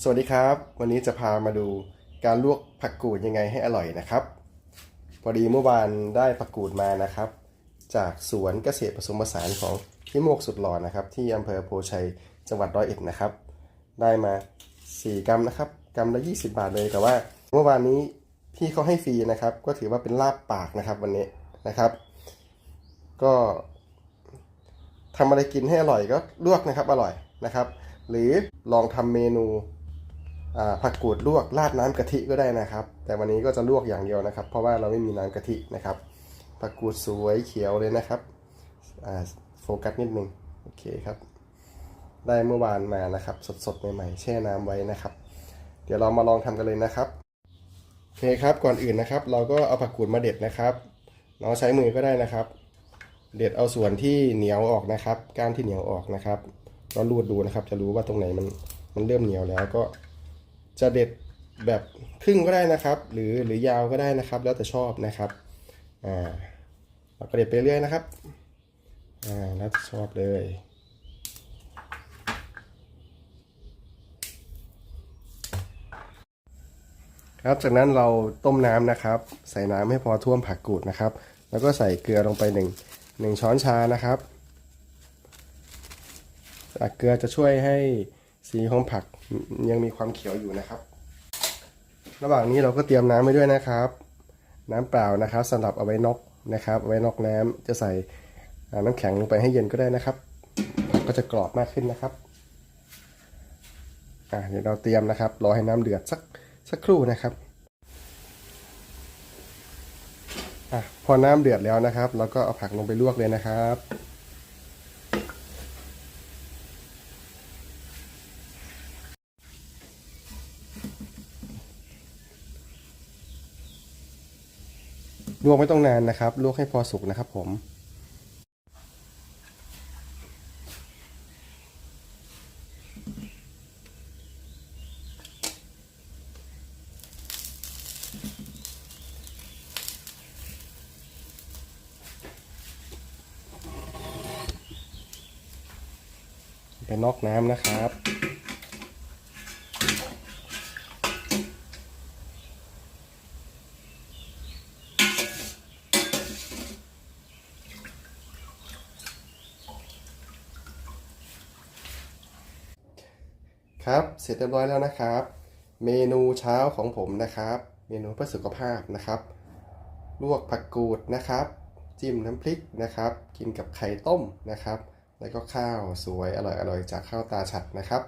สวัสดีครับ วันนี้จะพามาดูการลวกผักกูดยังไงให้อร่อยนะครับ พอดีเมื่อวานได้ผักกูดมานะครับ จากสวนเกษตรผสมผสานของพี่โมกสุดหล่อนะครับ ที่อำเภอโพชัยจังหวัดร้อยเอ็ดนะครับ ได้มา 4 กรัมนะครับ กรัมละ 20 บาทเลยแต่ว่าเมื่อวานนี้พี่เขาให้ฟรีนะครับ ก็ถือว่าเป็นลาบปากนะครับวันนี้นะครับ ก็ทำอะไรกินให้อร่อยก็ลวกนะครับอร่อยนะครับ หรือลองทำเมนู ผักกูดลวกราดน้ำกะทิก็ได้นะครับ แต่วันนี้ก็จะลวกอย่างเดียวนะครับ เพราะว่าเราไม่มีน้ำกะทินะครับผักกูดสวยเขียวเลยนะครับโฟกัสนิดนึงโอเคครับ ได้เมื่อวานมานะครับ สดๆใหม่ๆแช่น้ำไว้นะครับ เดี๋ยวเรามาลองทำกันเลยนะครับโอเคครับก่อนอื่นนะครับ เราก็เอาผักกูดมาเด็ดนะครับน้องใช้มือก็ได้นะครับ เด็ดเอาส่วนที่เหนียวออกนะครับก้านที่เหนียวออกนะครับก็รูดดูนะครับ จะรู้ว่าตรงไหนมันมันเริ่มเหนียวแล้วก็ จะเด็ดแบบครึ่งก็ได้นะครับ หรือหรือยาวก็ได้นะครับ แล้วแต่ชอบนะครับอ่าเราก็เด็ดไปเรื่อยนะครับอ่าแล้วแต่ชอบเลยครับจากนั้นเราต้มน้ำนะครับ ใส่น้ำให้พอท่วมผักกูดนะครับ แล้วก็ใส่เกลือลงไปหนึ่งหนึ่งช้อนชานะครับเกลือจะช่วยให้ สีของผักยังมีความเขียวอยู่นะครับ ระหว่างนี้เราก็เตรียมน้ำไว้ด้วยนะครับ น้ำเปล่านะครับสำหรับเอาไว้นอกนะครับเอาไว้นอกน้ำจะใส่น้ำแข็งลงไปให้เย็นก็ได้นะครับ ก็จะกรอบมากขึ้นนะครับอะเดี๋ยวเราเตรียมนะครับ รอให้น้ำเดือดสักสักครู่นะครับอะพอน้ำเดือดแล้วนะครับ เราก็เอาผักลงไปลวกเลยนะครับ ลวกไม่ต้องนานนะครับ ลวกให้พอสุกนะครับผม ไปนอกน้ำนะครับ ครับเสร็จเรียบร้อยแล้วนะครับ เมนูเช้าของผมนะครับ เมนูเพื่อสุขภาพนะครับ ลวกผักกูดนะครับ จิ้มน้ำพริกนะครับ กินกับไข่ต้มนะครับ แล้วก็ข้าวสวยอร่อยๆจากข้าวตาฉัดนะครับ